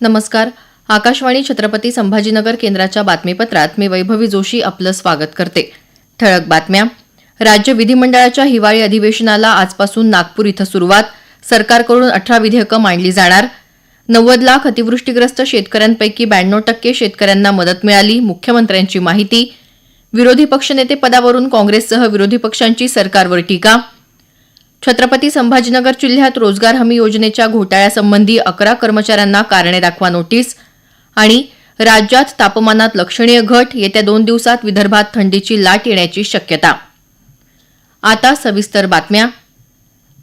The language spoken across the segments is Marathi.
नमस्कार. आकाशवाणी छत्रपती संभाजीनगर केंद्राच्या बातमीपत्रात मी वैभवी जोशी आपलं स्वागत करते. ठळक बातम्या. राज्य विधिमंडळाच्या हिवाळी अधिवेशनाला आजपासून नागपूर इथं सुरुवात. सरकारकडून अठरा विधेयकं मांडली जाणार. नव्वद लाख अतिवृष्टीग्रस्त शेतकऱ्यांपैकी ब्याण्णव टक्के शेतकऱ्यांना मदत मिळाली मुख्यमंत्र्यांची माहिती. विरोधी पक्षनेते पदावरून काँग्रेससह विरोधी पक्षांची सरकारवर टीका. छत्रपती संभाजीनगर जिल्ह्यात रोजगार हमी योजनेच्या घोटाळ्यासंबंधी अकरा कर्मचाऱ्यांना कारणे दाखवा नोटीस आणि राज्यात तापमानात लक्षणीय घट येत्या दोन दिवसात विदर्भात थंडीची लाट येण्याची शक्यता. आता सविस्तर बातम्या.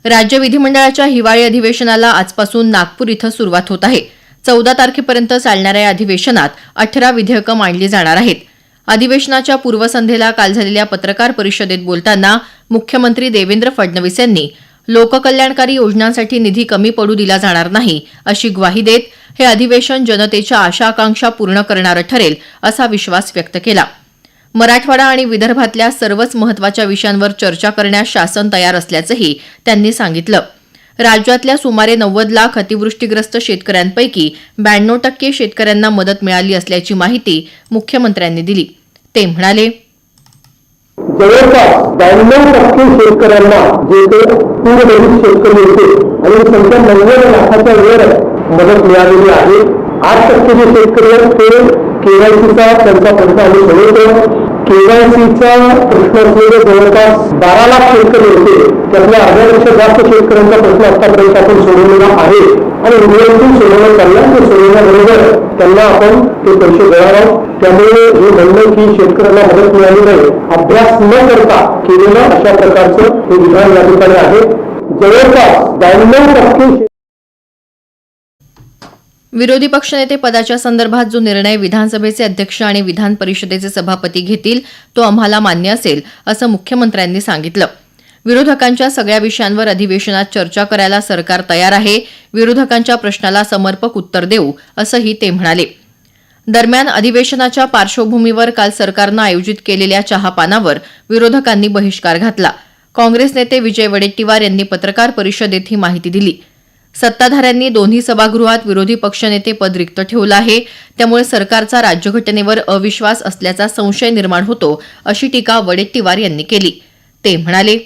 राज्य विधिमंडळाच्या हिवाळी अधिवेशनाला आजपासून नागपूर इथं सुरुवात होत आहे. चौदा तारखेपर्यंत चालणाऱ्या या अधिवेशनात अठरा विधेयकं मांडली जाणार आहेत. अधिवेशनाच्या पूर्वसंध्येला काल झालेल्या पत्रकार परिषदेत बोलताना मुख्यमंत्री देवेंद्र फडणवीस यांनी लोककल्याणकारी योजनांसाठी निधी कमी पडू दिला जाणार नाही अशी ग्वाही देत हे अधिवेशन जनतेच्या आशा आकांक्षा पूर्ण करणारं ठरेल असा विश्वास व्यक्त केला. मराठवाडा आणि विदर्भातल्या सर्वच महत्त्वाच्या विषयांवर चर्चा करण्यास शासन तयार असल्याचंही त्यांनी सांगितलं. राज्यातल्या सुमारे नव्वद लाख अतिवृष्टीग्रस्त शेतकऱ्यांपैकी ब्याण्णव टक्के शेतकऱ्यांना मदत मिळाली असल्याची माहिती मुख्यमंत्र्यांनी दिली. ते म्हणाले जवळपास ब्याण्णव टक्के शेतकऱ्यांना जे ते पूरग्रस्त शेतकरी होते आणि त्यांच्या नव्वद लाखाच्या वर मदत मिळालेली आहे. आठ टक्के जे शेतकरी आहेत ते केवायसीचा त्यांचा प्रश्न आम्ही सोडवतो केवायसीचा प्रश्न असलेले जवळपास बारा लाख शेतकरी होते. त्यातल्या अर्ध्यापेक्षा जास्त शेतकऱ्यांचा प्रश्न आतापर्यंत आपण सोडवलेला आहे. आणि उद्यातून सोडवण्यात चाललं ते सोडवण्याबरोबर त्यांना आपण ते पैसे देणार आहोत. त्यामुळे हे म्हणणं की शेतकऱ्यांना मदत मिळाली नाही अभ्यास न करता केलेलं अशा प्रकारचं हे विधान या ठिकाणी आहे. जवळपास ब्याण्णव टक्के विरोधी पक्षनेते पदाच्या संदर्भात जो निर्णय विधानसभेचे अध्यक्ष आणि विधान परिषदेचे सभापती घेतील तो आम्हाला मान्य असेल असं मुख्यमंत्र्यांनी सांगितलं. विरोधकांच्या सगळ्या विषयांवर अधिवेशनात चर्चा करायला सरकार तयार आहे विरोधकांच्या प्रश्नाला समर्पक उत्तर देऊ असंही ते म्हणाले. दरम्यान अधिवेशनाच्या पार्श्वभूमीवर काल सरकारनं आयोजित केलेल्या चहापानावर विरोधकांनी बहिष्कार घातला. काँग्रेस नेते विजय वडेट्टीवार यांनी पत्रकार परिषदेत ही माहिती दिली. सत्ताधाऱ्यांनी दोन्ही सभागृहात विरोधी पक्षनेते पद रिक्त ठेवलं आहे. त्यामुळे सरकारचा राज्यघटनेवर अविश्वास असल्याचा संशय निर्माण होतो अशी टीका वडेट्टीवार यांनी केली. ते म्हणाले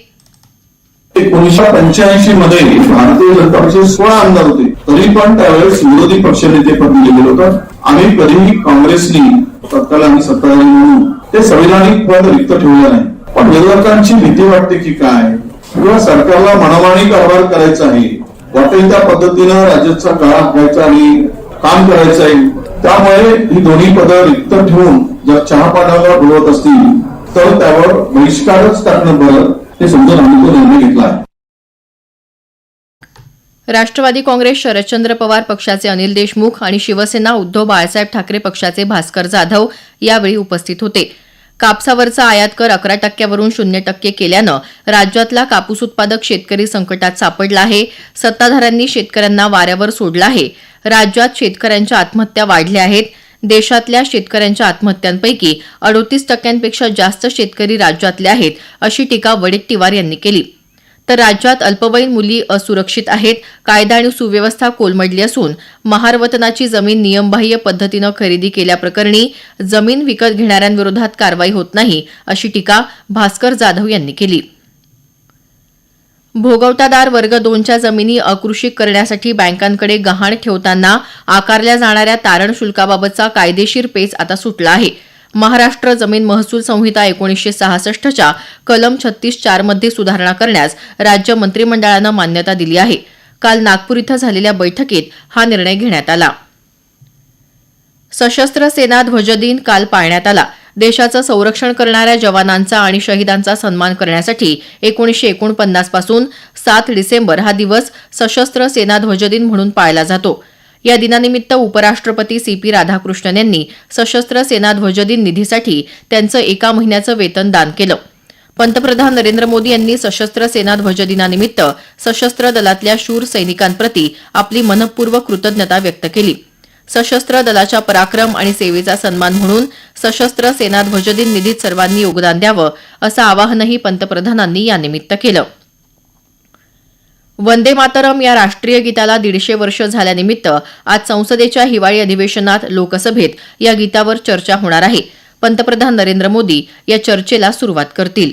एकोणीसशे पंच्याऐंशी मध्ये भारतीय जनता पक्षाचे सोळा आमदार होते. तरी पण त्यावेळेस विरोधी पक्षनेते पद दिलेलं होतं. आम्ही कधीही काँग्रेसनी तत्काल तत्कालीन सत्ताधारी म्हणून ते संविधानिक पद रिक्त ठेवलं नाही. पण विरोधकांची भीती वाटते की काय? किंवा सरकारला मनमानी कारभार करायचा आहे? वाटेल त्या पद्धतीनं राज्याचा काळ घ्यायचा आणि काम करायचं आहे. त्यामुळे ही दोन्ही पदं रिक्त ठेवून जर चहापानाला बोलवत असतील तर त्यावर बहिष्कारच टाकणं बरं. हे समजून आम्ही तो निर्णय घेतला. आहे राष्ट्रवादी काँग्रेस शरदचंद्र पवार पक्षाचे अनिल देशमुख आणि शिवसेना उद्धव बाळासाहेब ठाकरे पक्षाचे भास्कर जाधव यावेळी उपस्थित होते. कापसावरचा आयात कर अकरा टक्क्यावरून शून्य टक्के केल्यानं राज्यातला कापूस उत्पादक शेतकरी संकटात सापडला आहे सत्ताधाऱ्यांनी शेतकऱ्यांना वाऱ्यावर सोडलं आहे राज्यात शेतकऱ्यांच्या आत्महत्या वाढल्या आहेत देशातल्या शेतकऱ्यांच्या आत्महत्यांपैकी अडोतीस टक्क्यांपेक्षा जास्त शेतकरी राज्यातले आहेत अशी टीका वडेट्टीवार यांनी केली. तर राज्यात अल्पवयीन मुली असुरक्षित आहेत कायदा आणि सुव्यवस्था कोलमडली असून महारवतनाची जमीन नियमबाह्य पद्धतीनं खरेदी केल्याप्रकरणी जमीन विकत घेणाऱ्यांविरोधात कारवाई होत नाही अशी टीका भास्कर जाधव यांनी केली. भोगवटादार वर्ग दोनच्या जमिनी अकृषिक करण्यासाठी बँकांकडे गहाण ठेवताना आकारल्या जाणाऱ्या तारण शुल्काबाबतचा कायदेशीर पेच आता सुटला आहे. महाराष्ट्र जमीन महसूल संहिता एकोणीसशे सहासष्टच्या कलम छत्तीस चारमध्ये सुधारणा करण्यास राज्य मंत्रिमंडळानं मान्यता दिली आहे. काल नागपूर इथं झालेल्या बैठकीत हा निर्णय घेण्यात आला. सशस्त्र सेना ध्वजदिन काल पाळण्यात आला. देशाचं संरक्षण करणाऱ्या जवानांचा आणि शहीदांचा सन्मान करण्यासाठी एकोणीसशे एकोणपन्नासपासून सात डिसेंबर हा दिवस सशस्त्र सेना ध्वजदिन म्हणून पाळला जातो. या दिनानिमित्त उपराष्ट्रपती सी पी राधाकृष्णन यांनी सशस्त्र सेना ध्वजदिन निधीसाठी त्यांचं एका महिन्याचं वेतन दान केलं. पंतप्रधान नरेंद्र मोदी यांनी सशस्त्र सेना ध्वजदिनानिमित्त सशस्त्र दलातल्या शूर सैनिकांप्रती आपली मनपूर्वक कृतज्ञता व्यक्त केली. सशस्त्र दलाच्या पराक्रम आणि सेवेचा सन्मान म्हणून सशस्त्र सेना ध्वजदिन निधीत सर्वांनी योगदान द्यावं असं आवाहनही पंतप्रधानांनी यानिमित्त केलं. वंदे मातरम या राष्ट्रीय गीताला दीडशे वर्ष झाल्यानिमित्त आज संसदेच्या हिवाळी अधिवेशनात लोकसभेत या गीतावर चर्चा होणार आहे. पंतप्रधान नरेंद्र मोदी या चर्चेला सुरुवात करतील.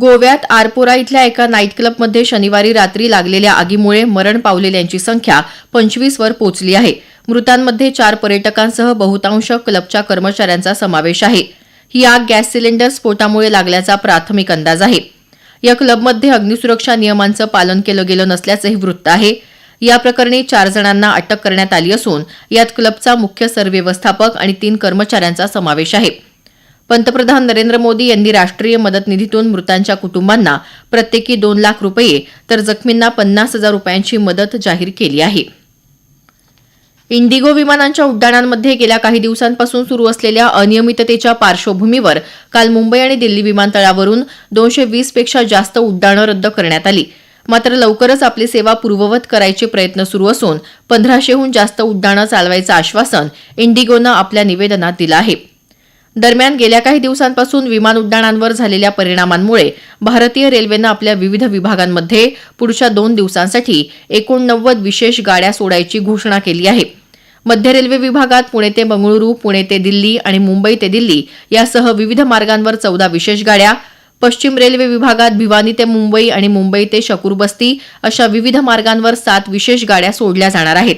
गोव्यात आरपोरा इथल्या एका नाईट क्लबमध्ये शनिवारी रात्री लागलेल्या आगीमुळे मरण पावलेल्यांची संख्या पंचवीस वर पोहोचली आहे. मृतांमध्ये चार पर्यटकांसह बहुतांश क्लबच्या कर्मचाऱ्यांचा समावेश आहे. ही आग गॅस सिलेंडर स्फोटामुळे लागल्याचा प्राथमिक अंदाज आहे. या क्लबमध्ये अग्निसुरक्षा नियमांचं पालन केलं गेलं नसल्याचंही वृत्त आहे. या प्रकरणी चार जणांना अटक करण्यात आली असून यात क्लबचा मुख्य सरव्यवस्थापक आणि तीन कर्मचाऱ्यांचा समावेश आहे. पंतप्रधान नरेंद्र मोदी यांनी राष्ट्रीय मदत निधीतून मृतांच्या कुटुंबांना प्रत्येकी दोन लाख रुपये तर जखमींना पन्नास हजार रुपयांची मदत जाहीर केली आहे. इंडिगो विमानांच्या उड्डाणांमध्ये गेल्या काही दिवसांपासून सुरू असलेल्या अनियमिततेच्या पार्श्वभूमीवर काल मुंबई आणि दिल्ली विमानतळावरून दोनशे वीसपेक्षा जास्त उड्डाणं रद्द करण्यात आली. मात्र लवकरच आपली सेवा पूर्ववत करायचे प्रयत्न सुरू असून पंधराशेहून जास्त उड्डाणं चालवायचं आश्वासन इंडिगोनं आपल्या निवेदनात दिलं आहे. दरम्यान गेल्या काही दिवसांपासून विमान उड्डाणांवर झालेल्या परिणामांमुळे भारतीय रेल्वेनं आपल्या विविध विभागांमध्ये पुढच्या दोन दिवसांसाठी एकोणनव्वद विशेष गाड्या सोडायची घोषणा केली आहे. मध्य रेल्वे विभागात पुणे ते बंगळुरू पुणे ते दिल्ली आणि मुंबई ते दिल्ली यासह विविध मार्गांवर चौदा विशेष गाड्या पश्चिम रेल्वे विभागात भिवानी ते मुंबई आणि मुंबई ते शकूरबस्ती अशा विविध मार्गांवर सात विशेष गाड्या सोडल्या जाणार आहेत.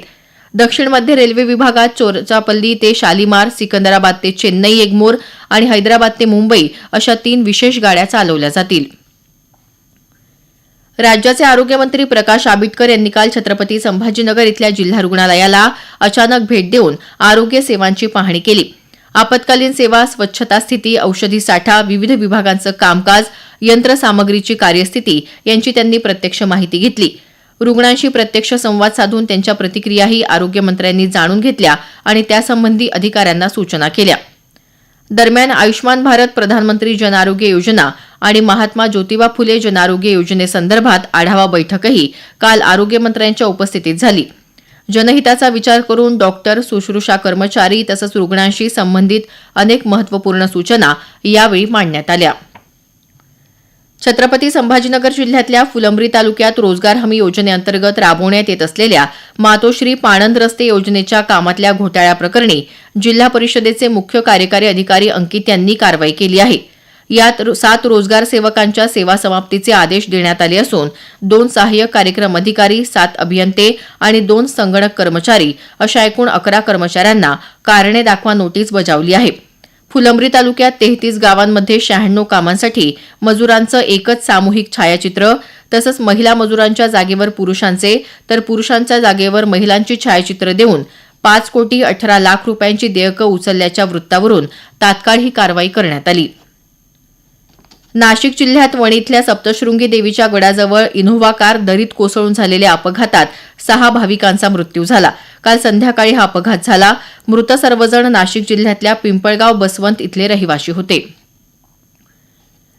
दक्षिण मध्य रेल्वे विभागात चोरचापल्ली ते शालिमार सिकंदराबाद ते चेन्नई एगमोर आणि हैदराबाद ते मुंबई अशा तीन विशेष गाड्या चालवल्या जातील. राज्याचे आरोग्यमंत्री प्रकाश आबिटकर यांनी काल छत्रपती संभाजीनगर इथल्या जिल्हा रुग्णालयाला अचानक भेट देऊन आरोग्य सेवांची पाहणी केली. आपत्कालीन सेवा स्वच्छता स्थिती औषधी साठा विविध विभागांचं कामकाज यंत्रसामग्रीची कार्यस्थिती यांची त्यांनी प्रत्यक्ष माहिती घेतली. रुग्णांशी प्रत्यक्ष संवाद साधून त्यांच्या प्रतिक्रियाही आरोग्यमंत्र्यांनी जाणून घेतल्या आणि त्यासंबंधी अधिकाऱ्यांना सूचना केल्या. दरम्यान आयुष्मान भारत प्रधानमंत्री जन आरोग्य योजना आणि महात्मा ज्योतिबा फुले जन आरोग्य योजनेसंदर्भात आढावा बैठकही काल आरोग्यमंत्र्यांच्या उपस्थितीत झाली. जनहिताचा विचार करून डॉक्टर सुश्रुषा कर्मचारी तसंच रुग्णांशी संबंधित अनेक महत्त्वपूर्ण सूचना यावेळी मांडण्यात आल्या. छत्रपती संभाजीनगर जिल्ह्यातल्या फुलंब्री तालुक्यात रोजगार हमी योजनेअंतर्गत राबवण्यात येत असलेल्या मातोश्री पाणंद रस्ते योजनेच्या कामातल्या घोटाळ्याप्रकरणी जिल्हा परिषदेचे मुख्य कार्यकारी अधिकारी अंकित यांनी कारवाई केली आहे. यात सात रोजगार सेवकांच्या सेवा समाप्तीचे आदेश देण्यात आले असून दोन सहाय्यक कार्यक्रम अधिकारी सात अभियंते आणि दोन संगणक कर्मचारी अशा एकूण अकरा कर्मचाऱ्यांना कारणे दाखवा नोटीस बजावली आहे. फुलंब्री तालुक्यात तेहतीस गावांमध्ये शहाण्णव कामांसाठी मजुरांचं एकच सामूहिक छायाचित्र तसंच महिला मजुरांच्या जागेवर पुरुषांचे तर पुरुषांच्या जागेवर महिलांची छायाचित्र देऊन पाच कोटी अठरा लाख रुपयांची देयकं उचलल्याच्या वृत्तावरून तात्काळ ही कारवाई करण्यात आली. नाशिक जिल्ह्यात वणी इथल्या सप्तशृंगी देवीच्या गडाजवळ इनोव्हा कार दरीत कोसळून झालेल्या अपघातात सहा भाविकांचा मृत्यू झाला. काल संध्याकाळी हा अपघात झाला. मृत सर्वजण नाशिक जिल्ह्यातल्या पिंपळगाव बसवंत इथले रहिवाशी होते.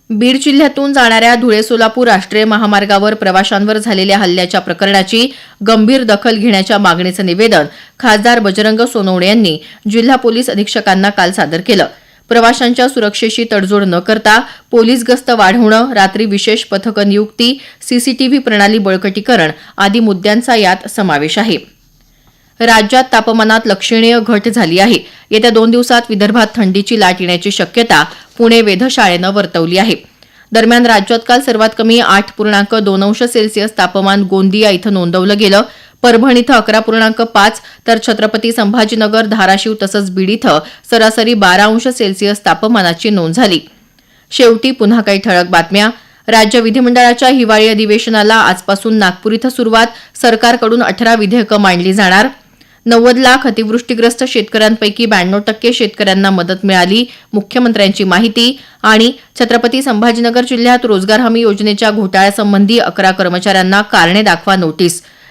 बीड जिल्ह्यातून जाणाऱ्या धुळे सोलापूर राष्ट्रीय महामार्गावर प्रवाशांवर झालेल्या हल्ल्याच्या प्रकरणाची गंभीर दखल घेण्याच्या मागणीचं निवेदन खासदार बजरंग सोनवणे यांनी जिल्हा पोलीस अधीक्षकांना काल सादर केलं. प्रवाशांच्या सुरक्षेशी तडजोड न करता पोलीस गस्त वाढवणं रात्री विशेष पथक नियुक्ती सीसीटीव्ही प्रणाली बळकटीकरण आदी मुद्द्यांचा यात समावेश आहे. राज्यात तापमानात लक्षणीय घट झाली आहे. येत्या दोन दिवसात विदर्भात थंडीची लाट येण्याची शक्यता पुणे वेधशाळेनं वर्तवली आहे. दरम्यान राज्यात काल सर्वात कमी आठ पूर्णांक दोन अंश सेल्सिअस तापमान गोंदिया इथं नोंदवलं गेलं. परभणी इथं अकरा पूर्णांक पाच तर छत्रपती संभाजीनगर धाराशिव तसंच बीड इथं सरासरी बारा अंश सेल्सिअस तापमानाची नोंद झाली. शेवटी पुन्हा काही ठळक बातम्या. राज्य विधिमंडळाच्या हिवाळी अधिवेशनाला आजपासून नागपूर इथं सुरुवात. सरकारकडून अठरा विधेयकं मांडली जाणार. नव्वद लाख अतिवृष्टीग्रस्त शेतकऱ्यांपैकी ब्याण्णव टक्के शेतकऱ्यांना मदत मिळाली मुख्यमंत्र्यांची माहिती. आणि छत्रपती संभाजीनगर जिल्ह्यात रोजगार हमी योजनेच्या घोटाळ्यासंबंधी अकरा कर्मचाऱ्यांना कारणे दाखवा नोटीस.